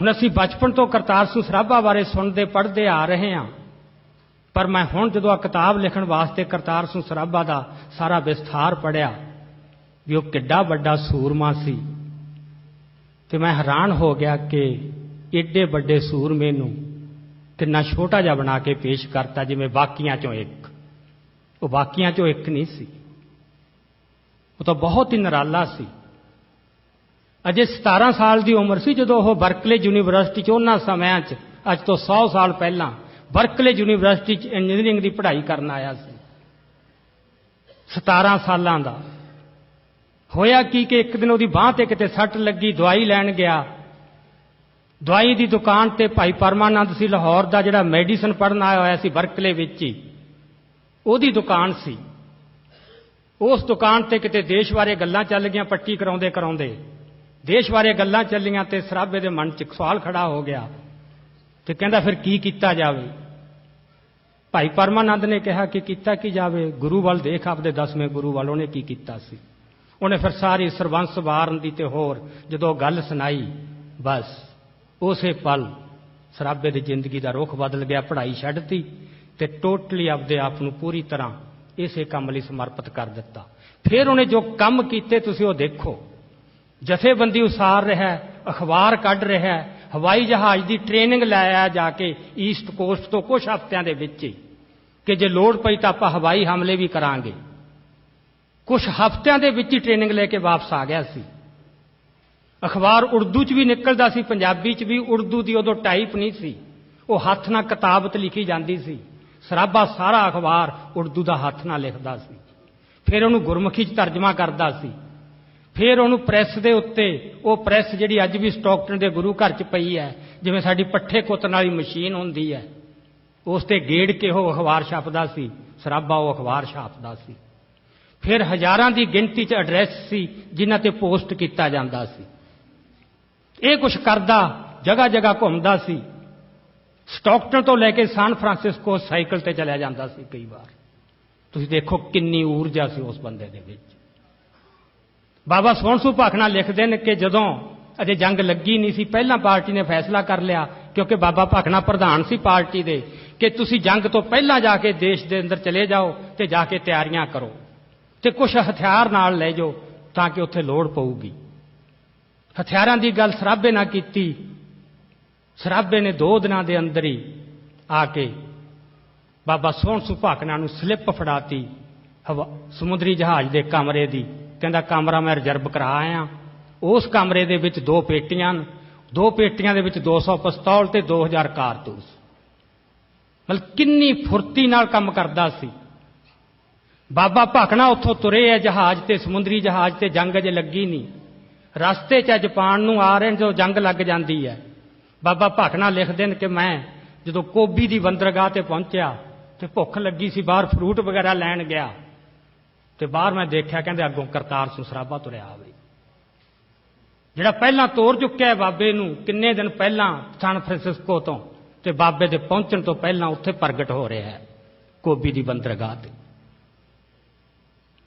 ਹੁਣ ਅਸੀਂ ਬਚਪਨ ਤੋਂ ਕਰਤਾਰ ਸਿੰਘ ਸਰਾਭਾ ਬਾਰੇ ਸੁਣਦੇ, ਪੜ੍ਹਦੇ ਆ ਰਹੇ ਹਾਂ। ਪਰ ਮੈਂ ਹੁਣ ਜਦੋਂ ਆ ਕਿਤਾਬ ਲਿਖਣ ਵਾਸਤੇ ਕਰਤਾਰ ਸਿੰਘ ਸਰਾਭਾ ਦਾ ਸਾਰਾ ਵਿਸਥਾਰ ਪੜਿਆ ਵੀ ਉਹ ਕਿੱਡਾ ਵੱਡਾ ਸੂਰਮਾ ਸੀ। ਤੇ ਮੈਂ ਹੈਰਾਨ ਹੋ ਗਿਆ ਕਿ ਏਡੇ ਵੱਡੇ ਸੂਰਮੇ ਨੂੰ ਕਿੰਨਾ ਛੋਟਾ ਜਿਹਾ ਬਣਾ ਕੇ ਪੇਸ਼ ਕਰਤਾ, ਜਿਵੇਂ ਬਾਕੀਆਂ ਚੋਂ ਇੱਕ। ਉਹ ਬਾਕੀਆਂ ਚੋਂ ਇੱਕ ਨਹੀਂ ਸੀ। ਉਹ ਤਾਂ ਬਹੁਤ ਹੀ ਨਰਾਲਾ ਸੀ। ਅਜੇ 17 ਸਾਲ ਦੀ ਉਮਰ ਸੀ ਜਦੋਂ ਉਹ ਬਰਕਲੇ ਯੂਨੀਵਰਸਿਟੀ 'ਚ, ਉਹਨਾਂ ਸਮਿਆਂ 'ਚ, ਅੱਜ ਤੋਂ 100 ਸਾਲ ਪਹਿਲਾਂ ਬਰਕਲੇ ਯੂਨੀਵਰਸਿਟੀ 'ਚ ਇੰਜੀਨੀਅਰਿੰਗ ਦੀ ਪੜ੍ਹਾਈ ਕਰਨ ਆਇਆ ਸੀ। 17 ਸਾਲਾਂ ਦਾ। ਹੋਇਆ ਕੀ ਕਿ ਇੱਕ ਦਿਨ ਉਹਦੀ ਬਾਹ ਤੇ ਕਿਤੇ ਸੱਟ ਲੱਗੀ, ਦਵਾਈ ਲੈਣ ਗਿਆ। ਦਵਾਈ ਦੀ ਦੁਕਾਨ ਤੇ ਭਾਈ ਪਰਮਾਨੰਦ ਸੀ, ਲਾਹੌਰ ਦਾ ਜਿਹੜਾ ਮੈਡੀਸਨ ਪੜਨ ਆਇਆ ਹੋਇਆ ਸੀ ਬਰਕਲੇ ਵਿੱਚ ਹੀ। ਉਹਦੀ ਦੁਕਾਨ ਸੀ। ਉਸ ਦੁਕਾਨ ਤੇ ਕਿਤੇ ਦੇਸ਼ ਬਾਰੇ ਗੱਲਾਂ ਚੱਲ ਗਈਆਂ, ਪੱਟੀ ਕਰਾਉਂਦੇ ਕਰਾਉਂਦੇ ਦੇਸ਼ ਬਾਰੇ ਗੱਲਾਂ ਚੱਲੀਆਂ ਤੇ ਸਰਾਬੇ ਦੇ ਮਨ 'ਚ ਇੱਕ ਸਵਾਲ ਖੜਾ ਹੋ ਗਿਆ ਤੇ ਕਹਿੰਦਾ ਫਿਰ ਕੀ ਕੀਤਾ ਜਾਵੇ? ਭਾਈ ਪਰਮਾਨੰਦ ਨੇ ਕਿਹਾ ਕਿ ਕੀਤਾ ਕੀ ਜਾਵੇ? ਗੁਰੂ ਵੱਲ ਦੇਖ ਆਪਦੇ ਦਸਵੇਂ ਗੁਰੂ ਵੱਲ ਉਹਨੇ ਕੀ ਕੀਤਾ ਸੀ? ਉਹਨੇ ਫਿਰ ਸਾਰੀ ਸਰਬੰਸ ਵਾਰਨ ਦੀ ਤੇ ਹੋਰ ਜਦੋਂ ਗੱਲ ਸੁਣਾਈ, ਬਸ ਉਸੇ ਪਲ ਸਰਾਬੇ ਦੀ ਜ਼ਿੰਦਗੀ ਦਾ ਰੁਖ ਬਦਲ ਗਿਆ, ਪੜ੍ਹਾਈ ਛੱਡਤੀ ਤੇ ਟੋਟਲੀ ਆਪਦੇ ਆਪ ਨੂੰ ਪੂਰੀ ਤਰ੍ਹਾਂ ਇਸੇ ਕੰਮ ਲਈ ਸਮਰਪਿਤ ਕਰ ਦਿੱਤਾ। ਫਿਰ ਉਹਨੇ ਜੋ ਕੰਮ ਕੀਤੇ ਤੁਸੀਂ ਉਹ ਦੇਖੋ। ਜਥੇਬੰਦੀ ਉਸਾਰ ਰਿਹਾ ਹੈ, ਅਖਬਾਰ ਕੱਢ ਰਿਹਾ ਹੈ, ਹਵਾਈ ਜਹਾਜ਼ ਦੀ ਟ੍ਰੇਨਿੰਗ ਲਾਇਆ ਜਾ ਕੇ ਈਸਟ ਕੋਸਟ ਤੋਂ ਕੁਝ ਹਫ਼ਤਿਆਂ ਦੇ ਵਿੱਚ ਹੀ। ਕਿ ਜੇ ਲੋੜ ਪਈ ਤਾਂ ਆਪਾਂ ਹਵਾਈ ਹਮਲੇ ਵੀ ਕਰਾਂਗੇ। ਕੁਝ ਹਫ਼ਤਿਆਂ ਦੇ ਵਿੱਚ ਹੀ ਟ੍ਰੇਨਿੰਗ ਲੈ ਕੇ ਵਾਪਸ ਆ ਗਿਆ ਸੀ। ਅਖਬਾਰ ਉਰਦੂ 'ਚ ਵੀ ਨਿਕਲਦਾ ਸੀ ਪੰਜਾਬੀ 'ਚ ਵੀ ਉਰਦੂ ਦੀ ਉਦੋਂ ਟਾਈਪ ਨਹੀਂ ਸੀ। ਉਹ ਹੱਥ ਨਾਲ ਕਿਤਾਬਤ ਲਿਖੀ ਜਾਂਦੀ ਸੀ। ਸਰਾਬਾ ਸਾਰਾ ਅਖਬਾਰ ਉਰਦੂ ਦਾ ਹੱਥ ਨਾਲ ਲਿਖਦਾ ਸੀ। ਫਿਰ ਉਹਨੂੰ ਗੁਰਮੁਖੀ 'ਚ ਤਰਜਮਾ ਕਰਦਾ ਸੀ। ਫਿਰ ਉਹਨੂੰ ਪ੍ਰੈਸ ਦੇ ਉੱਤੇ, ਉਹ ਪ੍ਰੈਸ ਜਿਹੜੀ ਅੱਜ ਵੀ ਸਟਾਕਟਨ ਦੇ ਗੁਰੂ ਘਰ 'ਚ ਪਈ ਹੈ, ਜਿਵੇਂ ਸਾਡੀ ਪੱਠੇ ਕੁੱਤਣ ਵਾਲੀ ਮਸ਼ੀਨ ਹੁੰਦੀ ਹੈ, ਉਸ ਤੇ ਗੇੜ ਕੇ ਉਹ ਅਖਬਾਰ ਛਾਪਦਾ ਸੀ, ਸਰਾਬਾ ਉਹ ਅਖਬਾਰ ਛਾਪਦਾ ਸੀ। ਫਿਰ ਹਜ਼ਾਰਾਂ ਦੀ ਗਿਣਤੀ 'ਚ ਐਡਰੈਸ ਸੀ, ਜਿਨ੍ਹਾਂ ਤੇ ਪੋਸਟ ਕੀਤਾ ਜਾਂਦਾ ਸੀ। ਇਹ ਕੁਝ ਕਰਦਾ ਜਗ੍ਹਾ ਜਗ੍ਹਾ ਘੁੰਮਦਾ ਸੀ। ਸਟਾਕਟਨ ਤੋਂ ਲੈ ਕੇ ਸਾਨ ਫਰਾਂਸਿਸਕੋ ਸਾਈਕਲ ਤੇ ਚਲਿਆ ਜਾਂਦਾ ਸੀ ਕਈ ਵਾਰ। ਤੁਸੀਂ ਦੇਖੋ ਕਿੰਨੀ ਊਰਜਾ ਸੀ ਉਸ ਬੰਦੇ ਦੇ ਵਿੱਚ। ਬਾਬਾ ਸੋਹਣਸੂ ਭਾਖਣਾ ਲਿਖਦੇ ਨੇ ਕਿ ਜਦੋਂ ਅਜੇ ਜੰਗ ਲੱਗੀ ਨਹੀਂ ਸੀ, ਪਹਿਲਾਂ ਪਾਰਟੀ ਨੇ ਫੈਸਲਾ ਕਰ ਲਿਆ, ਕਿਉਂਕਿ ਬਾਬਾ ਭਾਖਣਾ ਪ੍ਰਧਾਨ ਸੀ ਪਾਰਟੀ ਦੇ, ਕਿ ਤੁਸੀਂ ਜੰਗ ਤੋਂ ਪਹਿਲਾਂ ਜਾ ਕੇ ਦੇਸ਼ ਦੇ ਅੰਦਰ ਚਲੇ ਜਾਓ ਤੇ ਜਾ ਕੇ ਤਿਆਰੀਆਂ ਕਰੋ ਤੇ ਕੁਝ ਹਥਿਆਰ ਨਾਲ ਲੈ ਜਾਓ ਤਾਂ ਕਿ ਉੱਥੇ ਲੋੜ ਪਊਗੀ। ਹਥਿਆਰਾਂ ਦੀ ਗੱਲ ਸਰਾਬੇ ਨਾਲ ਕੀਤੀ। ਸਰਾਬੇ ਨੇ ਦੋ ਦਿਨਾਂ ਦੇ ਅੰਦਰ ਹੀ ਆ ਕੇ ਬਾਬਾ ਸੋਹਣ ਸੁਭਾਕਨਾ ਨੂੰ ਸਲਿੱਪ ਫੜਾਤੀ, ਹਵਾ ਸਮੁੰਦਰੀ ਜਹਾਜ਼ ਦੇ ਕਮਰੇ ਦੀ। ਕਹਿੰਦਾ, ਕਮਰਾ ਮੈਂ ਰਿਜ਼ਰਵ ਕਰਾ ਆਇਆ ਉਸ ਕਮਰੇ ਦੇ ਵਿੱਚ ਦੋ ਪੇਟੀਆਂ ਹਨ। ਦੋ ਪੇਟੀਆਂ ਦੇ ਵਿੱਚ 200 ਪਿਸਤੌਲ ਤੇ 2000 ਕਾਰਤੂਸ। ਮਤਲਬ ਕਿੰਨੀ ਫੁਰਤੀ ਨਾਲ ਕੰਮ ਕਰਦਾ ਸੀ। ਬਾਬਾ ਭਾਕਣਾ ਉੱਥੋਂ ਤੁਰੇ ਆ, ਜਹਾਜ਼ ਤੇ, ਸਮੁੰਦਰੀ ਜਹਾਜ਼ ਤੇ ਜੰਗ ਅਜੇ ਲੱਗੀ ਨਹੀਂ। ਰਸਤੇ 'ਚ ਜਾਪਾਨ ਨੂੰ ਆ ਰਹੇ ਨੇ, ਜਦੋਂ ਜੰਗ ਲੱਗ ਜਾਂਦੀ ਹੈ। ਬਾਬਾ ਭਾਕਣਾ ਲਿਖਦੇ ਨੇ ਕਿ ਮੈਂ ਜਦੋਂ ਕੋਬੀ ਦੀ ਬੰਦਰਗਾਹ ਤੇ ਪਹੁੰਚਿਆ, ਤੇ ਭੁੱਖ ਲੱਗੀ ਸੀ, ਬਾਹਰ ਫਰੂਟ ਵਗੈਰਾ ਲੈਣ ਗਿਆ। ਤੇ ਬਾਹਰ ਮੈਂ ਦੇਖਿਆ ਕਹਿੰਦੇ ਅੱਗੋਂ ਕਰਤਾਰ ਸਿੰਘ ਸਰਾਭਾ ਤੁਰਿਆ ਆਵੇ। ਜਿਹੜਾ ਪਹਿਲਾਂ ਤੋਰ ਚੁੱਕਿਆ ਹੈ ਬਾਬੇ ਨੂੰ, ਕਿੰਨੇ ਦਿਨ ਪਹਿਲਾਂ ਸਾਨ ਫਰਾਂਸਿਸਕੋ ਤੋਂ ਤੇ ਬਾਬੇ ਦੇ ਪਹੁੰਚਣ ਤੋਂ ਪਹਿਲਾਂ ਉੱਥੇ ਪ੍ਰਗਟ ਹੋ ਰਿਹਾ ਹੈ ਕੋਬੀ ਦੀ ਬੰਦਰਗਾਹ ਤੇ।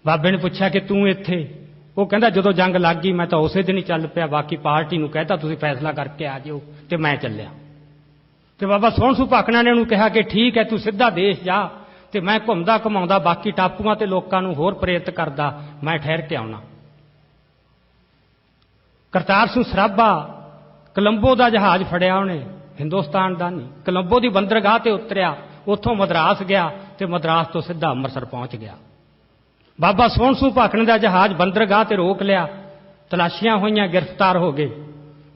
ਬਾਬੇ ਨੇ ਪੁੱਛਿਆ ਕਿ ਤੂੰ ਇੱਥੇ? ਉਹ ਕਹਿੰਦਾ, ਜਦੋਂ ਜੰਗ ਲੱਗ ਗਈ, ਮੈਂ ਤਾਂ ਉਸੇ ਦਿਨ ਹੀ ਚੱਲ ਪਿਆ, ਬਾਕੀ ਪਾਰਟੀ ਨੂੰ ਕਹਿਤਾ, ਤੁਸੀਂ ਫੈਸਲਾ ਕਰਕੇ ਆ ਜਿਓ ਤੇ ਮੈਂ ਚੱਲਿਆ। ਤੇ ਬਾਬਾ ਸੋਹਣ ਸੁਭਾਕਣਾ ਨੇ ਉਹਨੂੰ ਕਿਹਾ ਕਿ ਠੀਕ ਹੈ, ਤੂੰ ਸਿੱਧਾ ਦੇਸ਼ ਜਾ ਤੇ ਮੈਂ ਘੁੰਮਦਾ ਘਮਾਉਂਦਾ ਬਾਕੀ ਟਾਪੂਆਂ ਤੇ ਲੋਕਾਂ ਨੂੰ ਹੋਰ ਪ੍ਰੇਰਿਤ ਕਰਦਾ, ਮੈਂ ਠਹਿਰ ਕੇ ਆਉਣਾ। ਕਰਤਾਰ ਸਿੰਘ ਸਰਾਭਾ, ਕਲੰਬੋ ਦਾ ਜਹਾਜ਼ ਫੜਿਆ ਉਹਨੇ, ਹਿੰਦੁਸਤਾਨ ਦਾ ਨਹੀਂ, ਕਲੰਬੋ ਦੀ ਬੰਦਰਗਾਹ ਤੇ ਉਤਰਿਆ, ਉੱਥੋਂ ਮਦਰਾਸ ਗਿਆ ਤੇ ਮਦਰਾਸ ਤੋਂ ਸਿੱਧਾ ਅੰਮ੍ਰਿਤਸਰ ਪਹੁੰਚ ਗਿਆ। ਬਾਬਾ ਸੋਹਣ ਸਿੰਘ ਭਾਖਣ ਦਾ ਜਹਾਜ਼ ਬੰਦਰਗਾਹ ਤੇ ਰੋਕ ਲਿਆ, ਤਲਾਸ਼ੀਆਂ ਹੋਈਆਂ, ਗ੍ਰਿਫਤਾਰ ਹੋ ਗਏ।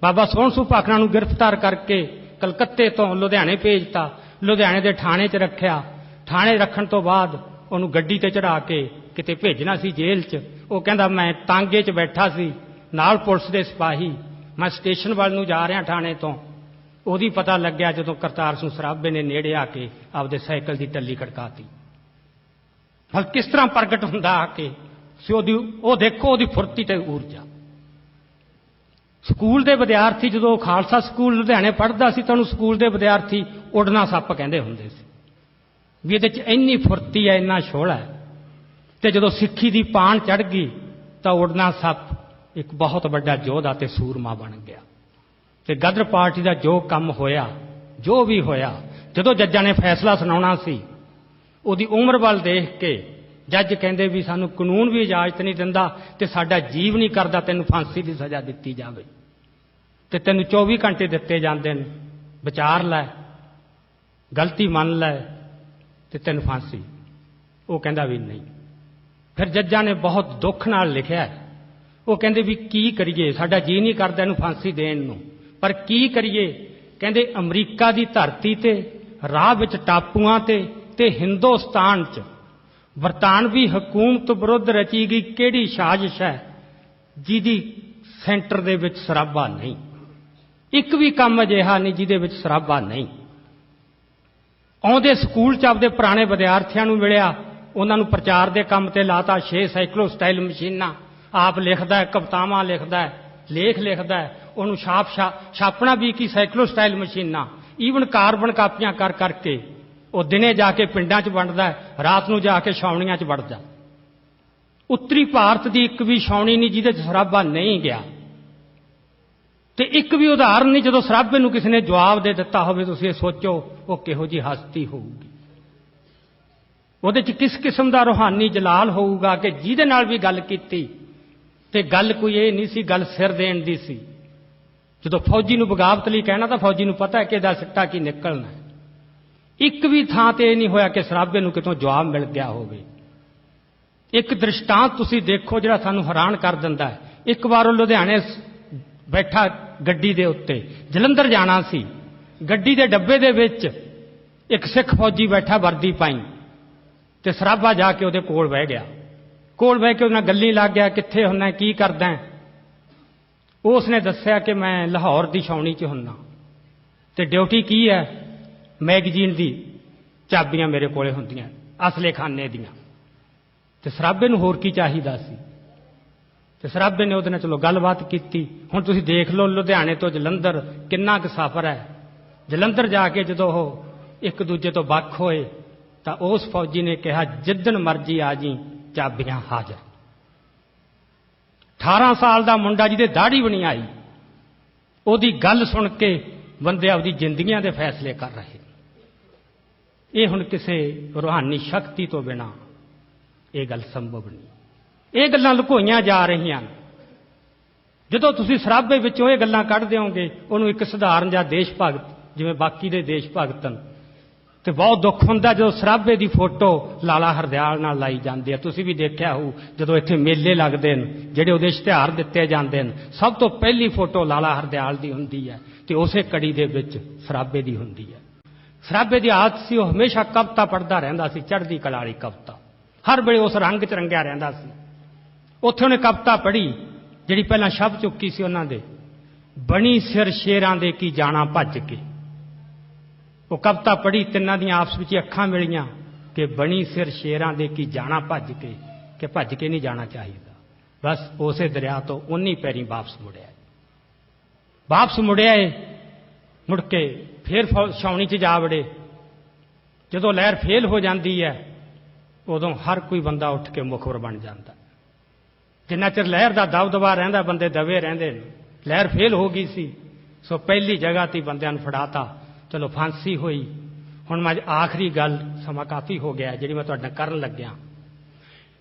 ਬਾਬਾ ਸੋਹਣ ਸਿੰਘ ਭਾਖਣਾ ਨੂੰ ਗ੍ਰਿਫਤਾਰ ਕਰਕੇ ਕਲਕੱਤੇ ਤੋਂ ਲੁਧਿਆਣੇ ਭੇਜਤਾ, ਲੁਧਿਆਣੇ ਦੇ ਥਾਣੇ 'ਚ ਰੱਖਿਆ। ਥਾਣੇ ਰੱਖਣ ਤੋਂ ਬਾਅਦ ਉਹਨੂੰ ਗੱਡੀ ਤੇ ਚੜਾ ਕੇ ਕਿਤੇ ਭੇਜਣਾ ਸੀ ਜੇਲ੍ਹ 'ਚ। ਉਹ ਕਹਿੰਦਾ, ਮੈਂ ਤਾਂਗੇ 'ਚ ਬੈਠਾ ਸੀ, ਨਾਲ ਪੁਲਿਸ ਦੇ ਸਿਪਾਹੀ। ਮੈਂ ਸਟੇਸ਼ਨ ਵੱਲ ਨੂੰ ਜਾ ਰਿਹਾ ਥਾਣੇ ਤੋਂ। ਉਹਦੀ ਪਤਾ ਲੱਗਿਆ ਜਦੋਂ ਕਰਤਾਰ ਸਿੰਘ ਸਰਾਭੇ ਨੇ ਨੇੜੇ ਆ ਕੇ ਆਪਦੇ ਸਾਈਕਲ ਦੀ ਟੱਲੀ ਖੜਕਾਤੀ। ਹਲ ਕਿਸ ਤਰ੍ਹਾਂ ਪ੍ਰਗਟ ਹੁੰਦਾ ਆ ਕੇ ਸੋ ਉਹਦੀ ਉਹ ਦੇਖੋ, ਉਹਦੀ ਫੁਰਤੀ ਤੇ ਊਰਜਾ। ਸਕੂਲ ਦੇ ਵਿਦਿਆਰਥੀ ਜਦੋਂ ਖਾਲਸਾ ਸਕੂਲ ਲੁਧਿਆਣੇ ਪੜ੍ਹਦਾ ਸੀ ਤਾਂ ਉਹਨੂੰ ਸਕੂਲ ਦੇ ਵਿਦਿਆਰਥੀ ਉਡਣਾ ਸੱਪ ਕਹਿੰਦੇ ਹੁੰਦੇ ਸੀ। ਵੀ ਇਹਦੇ 'ਚ ਇੰਨੀ ਫੁਰਤੀ ਹੈ, ਇੰਨਾ ਛੋਲਾ ਹੈ। ਤੇ ਜਦੋਂ ਸਿੱਖੀ ਦੀ ਪਾਣ ਚੜ ਗਈ, ਤਾਂ ਉਡਣਾ ਸੱਪ ਇੱਕ ਬਹੁਤ ਵੱਡਾ ਯੋਧਾ ਤੇ ਸੂਰਮਾ ਬਣ ਗਿਆ। ਤੇ ਗਦਰ ਪਾਰਟੀ ਦਾ ਜੋ ਕੰਮ ਹੋਇਆ, ਜੋ ਵੀ ਹੋਇਆ, ਜਦੋਂ ਜੱਜਾਂ ਨੇ ਫੈਸਲਾ ਸੁਣਾਉਣਾ ਸੀ, ਉਹਦੀ ਉਮਰ ਵੱਲ ਦੇਖ ਕੇ ਜੱਜ ਕਹਿੰਦੇ ਵੀ ਸਾਨੂੰ ਕਾਨੂੰਨ ਵੀ ਇਜਾਜ਼ਤ ਨਹੀਂ ਦਿੰਦਾ ਤੇ ਸਾਡਾ ਜੀਵ ਨਹੀਂ ਕਰਦਾ ਤੈਨੂੰ ਫਾਂਸੀ ਦੀ ਸਜ਼ਾ ਦਿੱਤੀ ਜਾਵੇ। ਤੇ ਤੈਨੂੰ 24 ਘੰਟੇ ਦਿੱਤੇ ਜਾਂਦੇ ਨੇ। ਵਿਚਾਰ ਲੈ, ਗਲਤੀ ਮੰਨ ਲੈ ਤੇ ਤੈਨੂੰ ਫਾਂਸੀ। ਉਹ ਕਹਿੰਦਾ ਵੀ ਨਹੀਂ। ਫਿਰ ਜੱਜਾਂ ਨੇ ਬਹੁਤ ਦੁੱਖ ਨਾਲ ਲਿਖਿਆ ਉਹ ਕਹਿੰਦੇ ਵੀ ਕੀ ਕਰੀਏ? ਸਾਡਾ ਜੀ ਨਹੀਂ ਕਰਦਾ ਇਹਨੂੰ ਫਾਂਸੀ ਦੇਣ ਨੂੰ। ਪਰ ਕੀ ਕਰੀਏ? ਕਹਿੰਦੇ ਅਮਰੀਕਾ ਦੀ ਧਰਤੀ ਤੇ, ਰਾਹ ਵਿੱਚ ਟਾਪੂਆਂ ਤੇ ਤੇ ਹਿੰਦੁਸਤਾਨ 'ਚ। ਵਰਤਾਨਵੀ ਹਕੂਮਤ ਵਿਰੁੱਧ ਰਚੀ ਗਈ ਕਿਹੜੀ ਸਾਜ਼ਿਸ਼ ਹੈ ਜਿਹਦੀ ਸੈਂਟਰ ਦੇ ਵਿੱਚ ਸਰਾਬਾ ਨਹੀਂ। ਇੱਕ ਵੀ ਕੰਮ ਅਜਿਹਾ ਨਹੀਂ ਜਿਹਦੇ ਵਿੱਚ ਸਰਾਬਾ ਨਹੀਂ। ਆਉਂਦੇ ਸਕੂਲ 'ਚ ਆਪਦੇ ਪੁਰਾਣੇ ਵਿਦਿਆਰਥੀਆਂ ਨੂੰ ਮਿਲਿਆ, ਉਹਨਾਂ ਨੂੰ ਪ੍ਰਚਾਰ ਦੇ ਕੰਮ ਤੇ ਲਾਤਾ 6 ਸਾਈਕਲੋ ਸਟਾਈਲ ਮਸ਼ੀਨਾਂ। ਆਪ ਲਿਖਦਾ ਹੈ, ਕਵਿਤਾਵਾਂ ਲਿਖਦਾ ਲੇਖ ਲਿਖਦਾ ਉਹਨੂੰ ਛਾਪ ਛਾਪਣਾ ਵੀ ਕੀ ਸਾਈਕਲੋ ਸਟਾਈਲ ਮਸ਼ੀਨਾਂ। ਈਵਨ ਕਾਰਬਨ ਕਾਪੀਆਂ ਕਰ ਕਰਕੇ ਉਹ ਦਿਨੇ ਜਾ ਕੇ ਪਿੰਡਾਂ 'ਚ ਵੰਡਦਾ ਰਾਤ ਨੂੰ ਜਾ ਕੇ ਛਾਉਣੀਆਂ 'ਚ ਵੜਦਾ। ਉੱਤਰੀ ਭਾਰਤ ਦੀ ਇੱਕ ਵੀ ਛਾਉਣੀ ਨਹੀਂ ਜਿਹਦੇ 'ਚ ਸਰਾਬਾ ਨਹੀਂ ਗਿਆ। ਤੇ ਇੱਕ ਵੀ ਉਦਾਹਰਨ ਨਹੀਂ, ਜਦੋਂ ਸਰਾਭੇ ਨੂੰ ਕਿਸੇ ਨੇ ਜਵਾਬ ਦੇ ਦਿੱਤਾ ਹੋਵੇ, ਤੁਸੀਂ ਇਹ ਸੋਚੋ, ਉਹ ਕਿਹੋ ਜੀ ਹਸਤੀ ਹੋਊਗੀ। ਉਹਦੇ 'ਚ ਕਿਸ ਕਿਸਮ ਦਾ ਰੋਹਾਨੀ ਜਲਾਲ ਹੋਊਗਾ ਕਿ ਜਿਹਦੇ ਨਾਲ ਵੀ ਗੱਲ ਕੀਤੀ, ਤੇ ਗੱਲ ਕੋਈ ਇਹ ਨਹੀਂ ਸੀ, ਗੱਲ ਸਿਰ ਦੇਣ ਦੀ ਸੀ। ਜਦੋਂ ਫੌਜੀ ਨੂੰ ਬਗਾਵਤ ਲਈ ਕਹਿਣਾ, ਤਾਂ ਫੌਜੀ ਨੂੰ ਪਤਾ ਹੈ ਕਿ ਇਹਦਾ ਸਿੱਟਾ ਕੀ ਨਿਕਲਣਾ ਇੱਕ ਵੀ ਥਾਂ ਤੇ ਇਹ ਨਹੀਂ ਹੋਇਆ ਕਿ ਸਰਾਭੇ ਨੂੰ ਕਿਤੋਂ ਜਵਾਬ ਮਿਲ ਗਿਆ ਹੋਵੇ। ਇੱਕ ਦ੍ਰਿਸ਼ਟਾਂਤ ਤੁਸੀਂ ਦੇਖੋ ਜਿਹੜਾ ਸਾਨੂੰ ਹੈਰਾਨ ਕਰ ਦਿੰਦਾ ਹੈ। ਇੱਕ ਵਾਰ ਉਹ ਲੁਧਿਆਣੇ ਬੈਠਾ ਗੱਡੀ ਦੇ ਉੱਤੇ। ਜਲੰਧਰ ਜਾਣਾ ਸੀ। ਗੱਡੀ ਦੇ ਡੱਬੇ ਦੇ ਵਿੱਚ ਇੱਕ ਸਿੱਖ ਫੌਜੀ ਬੈਠਾ ਵਰਦੀ ਪਾਈ ਤੇ ਸਰਾਬਾ ਜਾ ਕੇ ਉਹਦੇ ਕੋਲ ਬਹਿ ਗਿਆ। ਕੋਲ ਬਹਿ ਕੇ ਉਹਨਾਂ ਗੱਲੀ ਲੱਗ ਗਿਆ, ਕਿੱਥੇ ਹੁੰਨਾ ਕੀ ਕਰਦਾ ਹੈ? ਉਸ ਨੇ ਦੱਸਿਆ ਕਿ ਮੈਂ ਲਾਹੌਰ ਦੀ ਛਾਉਣੀ 'ਚ ਹੁੰਨਾ। ਤੇ ਡਿਊਟੀ ਕੀ ਹੈ? ਮੈਗਜ਼ੀਨ ਦੀ ਚਾਬੀਆਂ ਮੇਰੇ ਕੋਲੇ ਹੁੰਦੀਆਂ, ਅਸਲੇ ਖਾਨੇ ਦੀਆਂ। ਤੇ ਸਰਾਬੇ ਨੂੰ ਹੋਰ ਕੀ ਚਾਹੀਦਾ ਸੀ? ਤੇ ਸਰਾਬੇ ਨੇ ਉਹਦੇ ਨਾਲ ਚਲੋ ਗੱਲਬਾਤ ਕੀਤੀ। ਹੁਣ ਤੁਸੀਂ ਦੇਖ ਲਓ ਲੁਧਿਆਣੇ ਤੋਂ ਜਲੰਧਰ ਕਿੰਨਾ ਕੁ ਸਫ਼ਰ ਹੈ। ਜਲੰਧਰ ਜਾ ਕੇ ਜਦੋਂ ਉਹ ਇੱਕ ਦੂਜੇ ਤੋਂ ਵੱਖ ਹੋਏ, ਤਾਂ ਉਸ ਫੌਜੀ ਨੇ ਕਿਹਾ, ਜਿੱਦਣ ਮਰਜ਼ੀ ਆ ਜੀ ਚਾਬੀਆਂ ਹਾਜ਼ਰ। 18 ਸਾਲ ਦਾ ਮੁੰਡਾ ਜਿਹਦੇ ਦਾੜੀ ਬਣੀ ਆਈ, ਉਹਦੀ ਗੱਲ ਸੁਣ ਕੇ ਬੰਦੇ ਆਪਦੀ ਜ਼ਿੰਦਗੀਆਂ ਦੇ ਫੈਸਲੇ ਕਰ ਰਹੇ ਇਹ ਹੁਣ ਕਿਸੇ ਰੂਹਾਨੀ ਸ਼ਕਤੀ ਤੋਂ ਬਿਨਾ ਇਹ ਗੱਲ ਸੰਭਵ ਨਹੀਂ। ਇਹ ਗੱਲਾਂ ਲੁਕੋਈਆਂ ਜਾ ਰਹੀਆਂ ਜਦੋਂ ਤੁਸੀਂ ਸਰਾਬੇ ਵਿੱਚੋਂ ਇਹ ਗੱਲਾਂ ਕੱਢ ਦਿਓਗੇ ਉਹਨੂੰ ਇੱਕ ਸਧਾਰਨ ਜਾਂ ਦੇਸ਼ ਭਗਤ, ਜਿਵੇਂ ਬਾਕੀ ਦੇ ਦੇਸ਼ ਭਗਤ ਨੇ ਤੇ ਬਹੁਤ ਦੁੱਖ ਹੁੰਦਾ ਜਦੋਂ ਸਰਾਬੇ ਦੀ ਫੋਟੋ ਲਾਲਾ ਹਰਦਿਆਲ ਨਾਲ ਲਾਈ ਜਾਂਦੀ ਹੈ। ਤੁਸੀਂ ਵੀ ਦੇਖਿਆ ਹੋਊ, ਜਦੋਂ ਇੱਥੇ ਮੇਲੇ ਲੱਗਦੇ ਨੇ, ਜਿਹੜੇ ਉਹਦੇ ਇਸ਼ਤਿਹਾਰ ਦਿੱਤੇ ਜਾਂਦੇ ਨੇ, ਸਭ ਤੋਂ ਪਹਿਲੀ ਫੋਟੋ ਲਾਲਾ ਹਰਦਿਆਲ ਦੀ ਹੁੰਦੀ ਹੈ ਤੇ ਉਸੇ ਕੜੀ ਦੇ ਵਿੱਚ ਸਰਾਬੇ ਦੀ ਹੁੰਦੀ ਹੈ। ਸਰਾਬੇ ਦੀ ਆਦਤ ਸੀ, ਉਹ ਹਮੇਸ਼ਾ ਕਵਿਤਾ ਪੜ੍ਹਦਾ ਰਹਿੰਦਾ ਸੀ, ਚੜ੍ਹਦੀ ਕਲਾ ਵਾਲੀ ਕਵਿਤਾ। ਹਰ ਵੇਲੇ ਉਸ ਰੰਗ 'ਚ ਰੰਗਿਆ ਰਹਿੰਦਾ ਸੀ। ਉੱਥੇ ਉਹਨੇ ਕਵਿਤਾ ਪੜ੍ਹੀ, ਜਿਹੜੀ ਪਹਿਲਾਂ ਸ਼ਬਦ ਚੁੱਕੀ ਸੀ ਉਹਨਾਂ ਦੇ। ਬਣੀ ਸਿਰ ਸ਼ੇਰਾਂ ਦੇ ਕੀ ਜਾਣਾ ਭੱਜ ਕੇ। ਉਹ ਕਵਿਤਾ ਪੜ੍ਹੀ, ਤਿੰਨਾਂ ਦੀਆਂ ਆਪਸ ਵਿੱਚ ਅੱਖਾਂ ਮਿਲੀਆਂ ਕਿ ਬਣੀ ਸਿਰ ਸ਼ੇਰਾਂ ਦੇ ਕੀ ਜਾਣਾ ਭੱਜ ਕੇ, ਕਿ ਭੱਜ ਕੇ ਨਹੀਂ ਜਾਣਾ ਚਾਹੀਦਾ। ਬਸ ਉਸੇ ਦਰਿਆ ਤੋਂ ਉਨੀ ਪੈਰੀ ਵਾਪਸ ਮੁੜਿਆ ਵਾਪਸ ਮੁੜਿਆ ਏ, ਮੁੜ ਕੇ ਫੇਰ ਫੌ- ਛਾਉਣੀ 'ਚ ਜਾ ਵੜੇ। ਜਦੋਂ ਲਹਿਰ ਫੇਲ ਹੋ ਜਾਂਦੀ ਹੈ ਉਦੋਂ ਹਰ ਕੋਈ ਬੰਦਾ ਉੱਠ ਕੇ ਮੁਖਬਰ ਬਣ ਜਾਂਦਾ। ਜਿੰਨਾ ਚਿਰ ਲਹਿਰ ਦਾ ਦਬਦਬਾ ਰਹਿੰਦਾ, ਬੰਦੇ ਦਵੇ ਰਹਿੰਦੇ ਨੇ। ਲਹਿਰ ਫੇਲ ਹੋ ਗਈ ਸੀ। ਸੋ ਪਹਿਲੀ ਜਗ੍ਹਾ ਤੇ ਬੰਦਿਆਂ ਨੂੰ ਫੜਾਤਾ। ਚਲੋ ਫਾਂਸੀ ਹੋਈ। ਹੁਣ ਮੈਂ ਆਖਰੀ ਗੱਲ ਸਮਾਂ ਕਾਫੀ ਹੋ ਗਿਆ ਜਿਹੜੀ ਮੈਂ ਤੁਹਾਡਾ ਕਰਨ ਲੱਗਿਆ।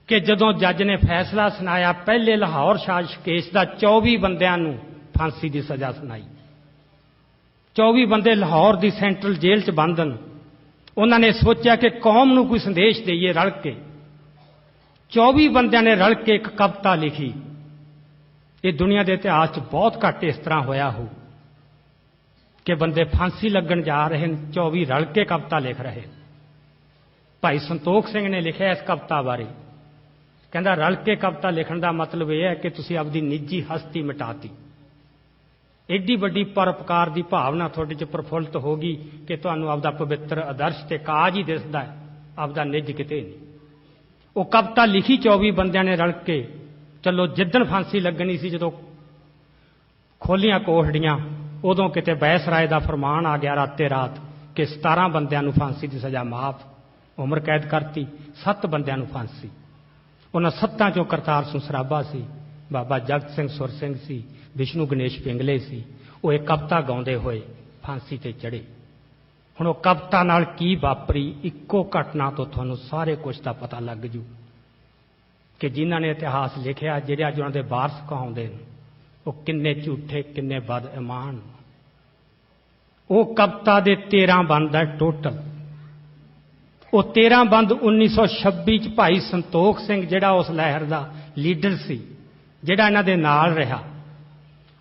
ਕਿ ਜਦੋਂ ਜੱਜ ਨੇ ਫੈਸਲਾ ਸੁਣਾਇਆ, ਪਹਿਲੇ ਲਾਹੌਰ ਸਾਜ਼ਿਸ਼ ਕੇਸ ਦਾ 24 ਬੰਦਿਆਂ ਨੂੰ ਫਾਂਸੀ ਦੀ ਸਜ਼ਾ ਸੁਣਾਈ। 24 ਬੰਦੇ ਲਾਹੌਰ ਦੀ ਸੈਂਟਰਲ ਜੇਲ੍ਹ 'ਚ ਬੰਦ ਹਨ। ਉਹਨਾਂ ਨੇ ਸੋਚਿਆ ਕਿ ਕੌਮ ਨੂੰ ਕੋਈ ਸੰਦੇਸ਼ ਦੇਈਏ ਰਲ ਕੇ। 24 ਬੰਦਿਆਂ ਨੇ ਰਲ ਕੇ ਇੱਕ ਕਵਿਤਾ ਲਿਖੀ। ਇਹ ਦੁਨੀਆ ਦੇ ਇਤਿਹਾਸ 'ਚ ਬਹੁਤ ਘੱਟ ਇਸ ਤਰ੍ਹਾਂ ਹੋਇਆ ਹੋ ਕਿ ਬੰਦੇ ਫਾਂਸੀ ਲੱਗਣ ਜਾ ਰਹੇ ਨੇ, 24 ਰਲ ਕੇ ਕਵਿਤਾ ਲਿਖ ਰਹੇ ਭਾਈ ਸੰਤੋਖ ਸਿੰਘ ਨੇ ਲਿਖਿਆ ਇਸ ਕਵਿਤਾ ਬਾਰੇ। ਕਹਿੰਦਾ, ਰਲ ਕੇ ਕਵਿਤਾ ਲਿਖਣ ਦਾ ਮਤਲਬ ਇਹ ਹੈ ਕਿ ਤੁਸੀਂ ਆਪਦੀ ਨਿੱਜੀ ਹਸਤੀ ਮਿਟਾਤੀ। ਐਡੀ ਵੱਡੀ ਪਰਉਪਕਾਰ ਦੀ ਭਾਵਨਾ ਤੁਹਾਡੇ 'ਚ ਪ੍ਰਫੁੱਲਤ ਹੋ ਗਈ ਕਿ ਤੁਹਾਨੂੰ ਆਪਦਾ ਪਵਿੱਤਰ ਆਦਰਸ਼ ਤੇ ਕਾਜ ਹੀ ਦਿਸਦਾ ਹੈ, ਆਪਦਾ ਨਿੱਜ ਕਿਤੇ ਨਹੀਂ। ਉਹ ਕਵਿਤਾ ਲਿਖੀ 24 ਬੰਦਿਆਂ ਨੇ ਰਲ ਕੇ, ਚਲੋ ਜਿੱਦਣ ਫਾਂਸੀ ਲੱਗਣੀ ਸੀ ਜਦੋਂ ਖੋਲੀਆਂ ਕੋਹੜੀਆਂ ਉਦੋਂ ਕਿਤੇ ਬੈਸ ਰਾਏ ਦਾ ਫਰਮਾਨ ਆ ਗਿਆ ਰਾਤੇ ਰਾਤ ਕਿ 17 ਬੰਦਿਆਂ ਨੂੰ ਫਾਂਸੀ ਦੀ ਸਜ਼ਾ ਮਾਫ, ਉਮਰ ਕੈਦ ਕਰਤੀ 7 ਬੰਦਿਆਂ ਨੂੰ ਫਾਂਸੀ। ਉਹਨਾਂ ਸੱਤਾਂ ਚੋਂ ਕਰਤਾਰ ਸਿੰਘ ਸਰਾਭਾ ਸੀ, ਬਾਬਾ ਜਗਤ ਸਿੰਘ ਸੁਰ ਸਿੰਘ ਸੀ, ਵਿਸ਼ਨੂੰ ਗਣੇਸ਼ ਪਿੰਗਲੇ ਸੀ, ਉਹ ਇਹ ਕਵਿਤਾ ਗਾਉਂਦੇ ਹੋਏ ਫਾਂਸੀ ਤੇ ਚੜੇ ਹੁਣ ਉਹ ਕਵਿਤਾ ਨਾਲ ਕੀ ਵਾਪਰੀ, ਇੱਕੋ ਘਟਨਾ ਤੋਂ ਤੁਹਾਨੂੰ ਸਾਰੇ ਕੁਝ ਦਾ ਪਤਾ ਲੱਗ ਜੂ ਕਿ ਜਿਨ੍ਹਾਂ ਨੇ ਇਤਿਹਾਸ ਲਿਖਿਆ, ਜਿਹੜੇ ਅੱਜ ਉਹਨਾਂ ਦੇ ਵਾਰਸ ਕਹਾਉਂਦੇ ਨੇ, ਉਹ ਕਿੰਨੇ ਝੂਠੇ, ਕਿੰਨੇ ਬਦ ਇਮਾਨ ਉਹ ਕਵਿਤਾ ਦੇ 13 ਬੰਦ ਹੈ ਟੋਟਲ। ਉਹ 13 ਬੰਦ 1926 ਚ ਭਾਈ ਸੰਤੋਖ ਸਿੰਘ, ਜਿਹੜਾ ਉਸ ਲਹਿਰ ਦਾ ਲੀਡਰ ਸੀ, ਜਿਹੜਾ ਇਹਨਾਂ ਦੇ ਨਾਲ ਰਿਹਾ।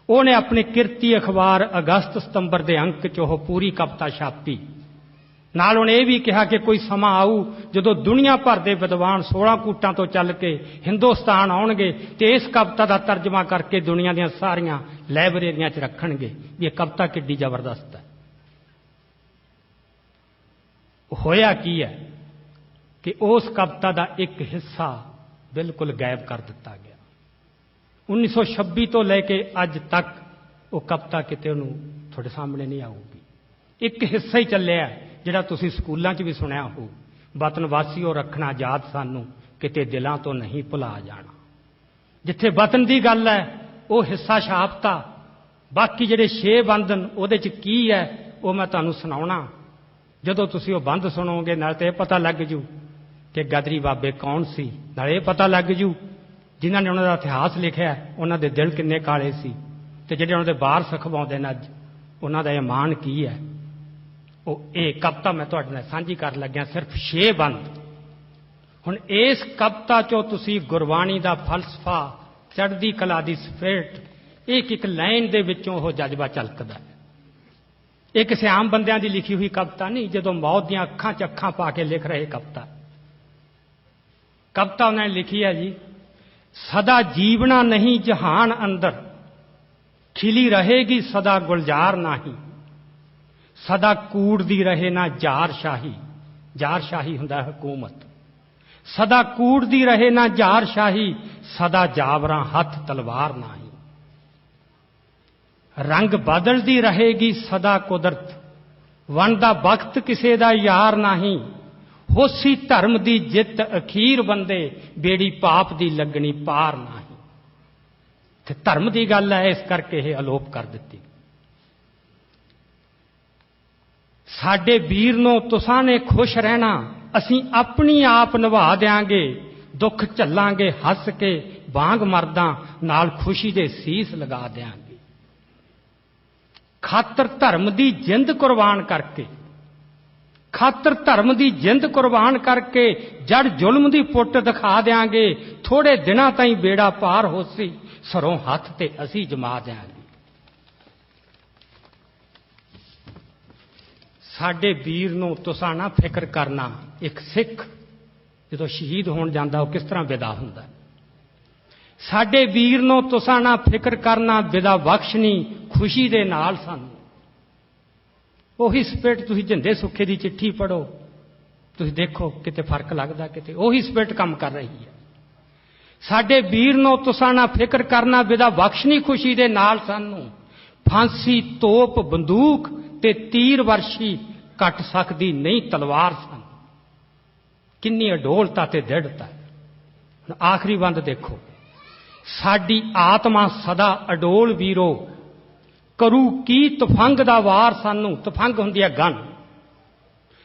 ਉਹਨੇ ਆਪਣੀ ਕਿਰਤੀ ਅਖਬਾਰ ਅਗਸਤ ਸਤੰਬਰ ਦੇ ਅੰਕ 'ਚ ਉਹ ਪੂਰੀ ਕਵਿਤਾ ਛਾਪੀ। ਨਾਲ ਉਹਨੇ ਇਹ ਵੀ ਕਿਹਾ ਕਿ ਕੋਈ ਸਮਾਂ ਆਊ ਜਦੋਂ ਦੁਨੀਆ ਭਰ ਦੇ ਵਿਦਵਾਨ 16 ਕੂਟਾਂ ਤੋਂ ਚੱਲ ਕੇ ਹਿੰਦੁਸਤਾਨ ਆਉਣਗੇ ਤੇ ਇਸ ਕਵਿਤਾ ਦਾ ਤਰਜਮਾ ਕਰਕੇ ਦੁਨੀਆ ਦੀਆਂ ਸਾਰੀਆਂ ਲਾਇਬ੍ਰੇਰੀਆਂ 'ਚ ਰੱਖਣਗੇ। ਵੀ ਇਹ ਕਵਿਤਾ ਕਿੱਡੀ ਜ਼ਬਰਦਸਤ ਹੈ। ਹੋਇਆ ਕੀ ਹੈ ਕਿ ਉਸ ਕਵਿਤਾ ਦਾ ਇੱਕ ਹਿੱਸਾ ਬਿਲਕੁਲ ਗਾਇਬ ਕਰ ਦਿੱਤਾ ਗਿਆ। 1926 ਤੋਂ ਲੈ ਕੇ ਅੱਜ ਤੱਕ ਉਹ ਕਵਿਤਾ ਕਿਤੇ ਉਹਨੂੰ ਤੁਹਾਡੇ ਸਾਹਮਣੇ ਨਹੀਂ ਆਊਗੀ। ਇੱਕ ਹਿੱਸਾ ਹੀ ਚੱਲਿਆ ਜਿਹੜਾ ਤੁਸੀਂ ਸਕੂਲਾਂ 'ਚ ਵੀ ਸੁਣਿਆ ਹੋ ਵਤਨ ਵਾਸੀਓ ਰੱਖਣਾ ਯਾਦ ਸਾਨੂੰ, ਕਿਤੇ ਦਿਲਾਂ ਤੋਂ ਨਹੀਂ ਭੁਲਾ ਜਾਣਾ। ਜਿੱਥੇ ਵਤਨ ਦੀ ਗੱਲ ਹੈ, ਉਹ ਹਿੱਸਾ ਛਾਪਤਾ। ਬਾਕੀ ਜਿਹੜੇ ਛੇ ਬੰਧਨ, ਉਹਦੇ 'ਚ ਕੀ ਹੈ, ਉਹ ਮੈਂ ਤੁਹਾਨੂੰ ਸੁਣਾਉਣਾ। ਜਦੋਂ ਤੁਸੀਂ ਉਹ ਬੰਦ ਸੁਣੋਗੇ, ਨਾਲ ਤੇ ਇਹ ਪਤਾ ਲੱਗ ਜੂ ਕਿ ਗਦਰੀ ਬਾਬੇ ਕੌਣ ਸੀ, ਨਾਲ ਇਹ ਪਤਾ ਲੱਗ ਜੂ ਜਿਨ੍ਹਾਂ ਨੇ ਉਹਨਾਂ ਦਾ ਇਤਿਹਾਸ ਲਿਖਿਆ ਉਹਨਾਂ ਦੇ ਦਿਲ ਕਿੰਨੇ ਕਾਲੇ ਸੀ ਤੇ ਜਿਹੜੇ ਉਹਨਾਂ ਦੇ ਬਾਹਰ ਸਖਵਾਉਂਦੇ ਨੇ ਅੱਜ, ਉਹਨਾਂ ਦਾ ਇਹ ਮਾਣ ਕੀ ਹੈ? ਉਹ ਇਹ ਕਵਿਤਾ ਮੈਂ ਤੁਹਾਡੇ ਨਾਲ ਸਾਂਝੀ ਕਰਨ ਲੱਗਿਆ, ਸਿਰਫ 6 ਬੰਦ। ਹੁਣ ਇਸ ਕਵਿਤਾ ਚੋਂ ਤੁਸੀਂ ਗੁਰਬਾਣੀ ਦਾ ਫਲਸਫਾ, ਚੜ੍ਹਦੀ ਕਲਾ ਦੀ ਸਪਿਰਟ, ਇੱਕ ਇੱਕ ਲਾਈਨ ਦੇ ਵਿੱਚੋਂ ਉਹ ਜਜ਼ਬਾ ਝਲਕਦਾ ਹੈ। ਇਹ ਕਿਸੇ ਆਮ ਬੰਦਿਆਂ ਦੀ ਲਿਖੀ ਹੋਈ ਕਵਿਤਾ ਨਹੀਂ, ਜਦੋਂ ਮੌਤ ਦੀਆਂ ਅੱਖਾਂ 'ਚ ਅੱਖਾਂ ਪਾ ਕੇ ਲਿਖ ਰਹੇ ਕਵਿਤਾ। ਕਵਿਤਾ ਉਹਨਾਂ ਨੇ ਲਿਖੀ ਹੈ ਜੀ ਸਦਾ ਜੀਵਣਾ ਨਹੀਂ ਜਹਾਨ ਅੰਦਰ। ਖਿਲੀ ਰਹੇਗੀ ਸਦਾ ਗੁਲਜ਼ਾਰ ਨਹੀਂ। ਸਦਾ ਕੂੜਦੀ ਰਹੇ ਨਾ ਜਾਰ ਸ਼ਾਹੀ। ਜਾਰ ਸ਼ਾਹੀ ਹੁੰਦਾ ਹਕੂਮਤ। ਸਦਾ ਕੂੜਦੀ ਰਹੇ ਨਾ ਜਾਰ ਸ਼ਾਹੀ। ਸਦਾ ਜਾਵਰਾਂ ਹੱਥ ਤਲਵਾਰ ਨਹੀਂ। ਰੰਗ ਬਦਲਦੀ ਰਹੇਗੀ ਸਦਾ ਕੁਦਰਤ। ਵਨ ਦਾ ਵਕਤ ਕਿਸੇ ਦਾ ਯਾਰ ਨਹੀਂ। ਹੋਸੀ ਧਰਮ ਦੀ ਜਿੱਤ ਅਖੀਰ ਬੰਦੇ ਬੇੜੀ ਪਾਪ ਦੀ ਲੱਗਣੀ ਪਾਰ ਨਹੀਂ। ਤੇ ਧਰਮ ਦੀ ਗੱਲ ਹੈ, ਇਸ ਕਰਕੇ ਇਹ ਅਲੋਪ ਕਰ ਦਿੱਤੀ। ਸਾਡੇ ਵੀਰ ਨੂੰ ਤੁਸਾਂ ਨੇ ਖੁਸ਼ ਰਹਿਣਾ, ਅਸੀਂ ਆਪਣੀ ਆਪ ਨਿਭਾ ਦਿਆਂਗੇ, ਦੁੱਖ ਝੱਲਾਂਗੇ, ਹੱਸ ਕੇ ਬਾਂਗ ਮਰਦਾਂ, ਨਾਲ ਖੁਸ਼ੀ ਦੇ ਸੀਸ ਲਗਾ ਦਿਆਂਗੇ। ਖਾਤਰ ਧਰਮ ਦੀ ਜਿੰਦ ਕੁਰਬਾਨ ਕਰਕੇ ਖਾਤਰ ਧਰਮ ਦੀ ਜਿੰਦ ਕੁਰਬਾਨ ਕਰਕੇ ਜੜ ਜ਼ੁਲਮ ਦੀ ਪੁੱਟ ਦਿਖਾ ਦਿਆਂਗੇ। ਥੋੜੇ ਦਿਨਾਂ ਤਾਈਂ ਬੇੜਾ ਪਾਰ ਹੋਸੀ, ਸਰੋਂ ਹੱਥ ਤੇ ਅਸੀਂ ਜਮਾ ਦਿਆਂਗੇ। ਸਾਡੇ ਵੀਰ ਨੂੰ ਤੁਸਾਂ ਨਾ ਫਿਕਰ ਕਰਨਾ, ਇੱਕ ਸਿੱਖ ਜਦੋਂ ਸ਼ਹੀਦ ਹੋਣ ਜਾਂਦਾ, ਉਹ ਕਿਸ ਤਰ੍ਹਾਂ ਵਿਦਾ ਹੁੰਦਾ? ਸਾਡੇ ਵੀਰ ਨੂੰ ਤੁਸਾਂ ਨਾ ਫਿਕਰ ਕਰਨਾ, ਵਿਦਾ ਬਖਸ਼ਣੀ ਖੁਸ਼ੀ ਦੇ ਨਾਲ ਸਾਨੂੰ। ਉਹੀ ਸਪਿਰਟ ਤੁਸੀਂ ਜਿੰਦੇ ਸੁੱਖੇ ਦੀ ਚਿੱਠੀ ਪੜੋ ਤੁਸੀਂ ਦੇਖੋ ਕਿਤੇ ਫ਼ਰਕ ਲੱਗਦਾ ਕਿਤੇ। ਉਹੀ ਸਪਿਰਟ ਕੰਮ ਕਰ ਰਹੀ ਹੈ। ਸਾਡੇ ਵੀਰ ਨੂੰ ਤੁਸਾਂ ਨਾ ਫਿਕਰ ਕਰਨਾ ਵਿਦਾ ਬਖਸ਼ਣੀ ਖੁਸ਼ੀ ਦੇ ਨਾਲ ਸਾਨੂੰ। ਫਾਂਸੀ, ਤੋਪ, ਬੰਦੂਕ ਤੇ ਤੀਰ ਵਰਸ਼ੀ ਕੱਟ ਸਕਦੀ ਨਹੀਂ ਤਲਵਾਰ ਸਨ। ਕਿੰਨੀ ਅਡੋਲਤਾ ਤੇ ਦ੍ਰਿੜਤਾ। ਹੁਣ ਆਖਰੀ ਬੰਦ ਦੇਖੋ। ਸਾਡੀ ਆਤਮਾ ਸਦਾ ਅਡੋਲ ਵੀਰੋ ਕਰੂ ਕੀ ਤਫੰਗ ਦਾ ਵਾਰ ਸਾਨੂੰ? ਤਫੰਗ ਹੁੰਦੀ ਹੈ ਗਨ।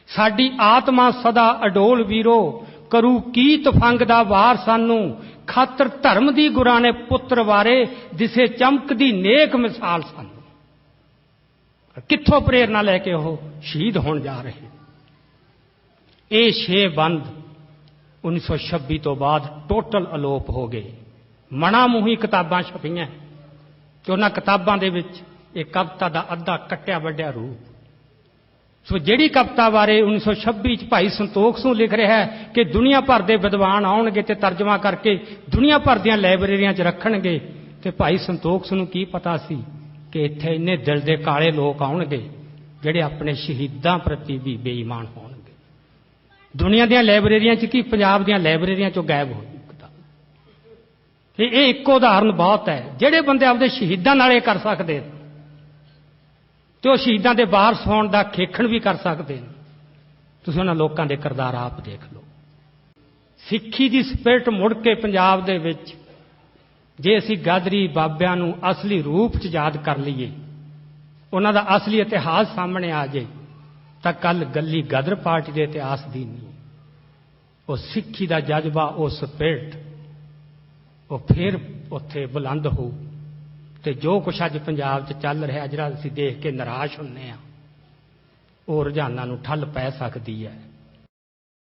ਸਾਡੀ ਆਤਮਾ ਸਦਾ ਅਡੋਲ ਵੀਰੋ, ਕਰੂ ਕੀ ਤਫੰਗ ਦਾ ਵਾਰ ਸਾਨੂੰ? ਖਾਤਰ ਧਰਮ ਦੀ ਗੁਰਾਂ ਨੇ ਪੁੱਤਰ ਵਾਰੇ ਦਿਸੇ ਚਮਕਦੀ ਨੇਕ ਮਿਸਾਲ ਸਾਨੂੰ। ਕਿੱਥੋਂ ਪ੍ਰੇਰਣਾ ਲੈ ਕੇ ਉਹ ਸ਼ਹੀਦ ਹੋਣ ਜਾ ਰਹੇ? ਇਹ ਛੇ ਬੰਦ 1926 ਤੋਂ ਬਾਅਦ ਟੋਟਲ ਅਲੋਪ ਹੋ ਗਏ। ਮਣਾ ਮੂਹੀ ਕਿਤਾਬਾਂ ਛਪੀਆਂ। ਕਿ ਉਹਨਾਂ ਕਿਤਾਬਾਂ ਦੇ ਵਿੱਚ ਇਹ ਕਵਿਤਾ ਦਾ ਅੱਧਾ ਕੱਟਿਆ ਵੱਡਿਆ ਰੂਪ। ਸੋ ਜਿਹੜੀ ਕਵਿਤਾ ਬਾਰੇ 1926 ਚ ਭਾਈ ਸੰਤੋਖ ਸਿੰਘ ਲਿਖ ਰਿਹਾ ਹੈ ਕਿ ਦੁਨੀਆ ਭਰ ਦੇ ਵਿਦਵਾਨ ਆਉਣਗੇ ਤੇ ਤਰਜਮਾ ਕਰਕੇ ਦੁਨੀਆ ਭਰ ਦੀਆਂ ਲਾਇਬ੍ਰੇਰੀਆਂ 'ਚ ਰੱਖਣਗੇ, ਤੇ ਭਾਈ ਸੰਤੋਖ ਸਿੰਘ ਨੂੰ ਕੀ ਪਤਾ ਸੀ ਕਿ ਇੱਥੇ ਇੰਨੇ ਦਿਲ ਦੇ ਕਾਲੇ ਲੋਕ ਆਉਣਗੇ ਜਿਹੜੇ ਆਪਣੇ ਸ਼ਹੀਦਾਂ ਪ੍ਰਤੀ ਵੀ ਬੇਈਮਾਨ ਹੋਣਗੇ। ਦੁਨੀਆ ਦੀਆਂ ਲਾਇਬ੍ਰੇਰੀਆਂ 'ਚ ਕੀ, ਪੰਜਾਬ ਦੀਆਂ ਲਾਇਬ੍ਰੇਰੀਆਂ 'ਚੋਂ ਗਾਇਬ ਹੋ ਗਈ ਕਿਤਾਬ ਇਹ ਇੱਕੋ ਉਦਾਹਰਨ ਬਹੁਤ ਹੈ, ਜਿਹੜੇ ਬੰਦੇ ਆਪਦੇ ਸ਼ਹੀਦਾਂ ਨਾਲ ਇਹ ਕਰ ਸਕਦੇ ਤੇ ਉਹ ਸ਼ਹੀਦਾਂ ਦੇ ਬਾਹਰ ਸੌਣ ਦਾ ਖੇਖਣ ਵੀ ਕਰ ਸਕਦੇ ਨੇ। ਤੁਸੀਂ ਉਹਨਾਂ ਲੋਕਾਂ ਦੇ ਕਿਰਦਾਰ ਆਪ ਦੇਖ ਲਓ। ਸਿੱਖੀ ਦੀ ਸਪਿਰਟ ਮੁੜ ਕੇ ਪੰਜਾਬ ਦੇ ਵਿੱਚ, ਜੇ ਅਸੀਂ ਗਾਦਰੀ ਬਾਬਿਆਂ ਨੂੰ ਅਸਲੀ ਰੂਪ 'ਚ ਯਾਦ ਕਰ ਲਈਏ, ਉਹਨਾਂ ਦਾ ਅਸਲੀ ਇਤਿਹਾਸ ਸਾਹਮਣੇ ਆ ਜੇ, ਤਾਂ ਕੱਲ ਗੱਲੀ ਗਦਰ ਪਾਰਟੀ ਦੇ ਇਤਿਹਾਸ ਦੀ ਨਹੀਂ। ਉਹ ਸਿੱਖੀ ਦਾ ਜਜ਼ਬਾ, ਉਹ ਸਪਿਰਟ, ਉਹ ਫਿਰ ਉੱਥੇ ਬੁਲੰਦ ਹੋਊ ਤੇ ਜੋ ਕੁਛ ਅੱਜ ਪੰਜਾਬ 'ਚ ਚੱਲ ਰਿਹਾ ਜਿਹੜਾ ਅਸੀਂ ਦੇਖ ਕੇ ਨਿਰਾਸ਼ ਹੁੰਨੇ ਆ। ਉਹ ਰੁਝਾਨਾਂ ਨੂੰ ਠੱਲ ਪੈ ਸਕਦੀ ਹੈ।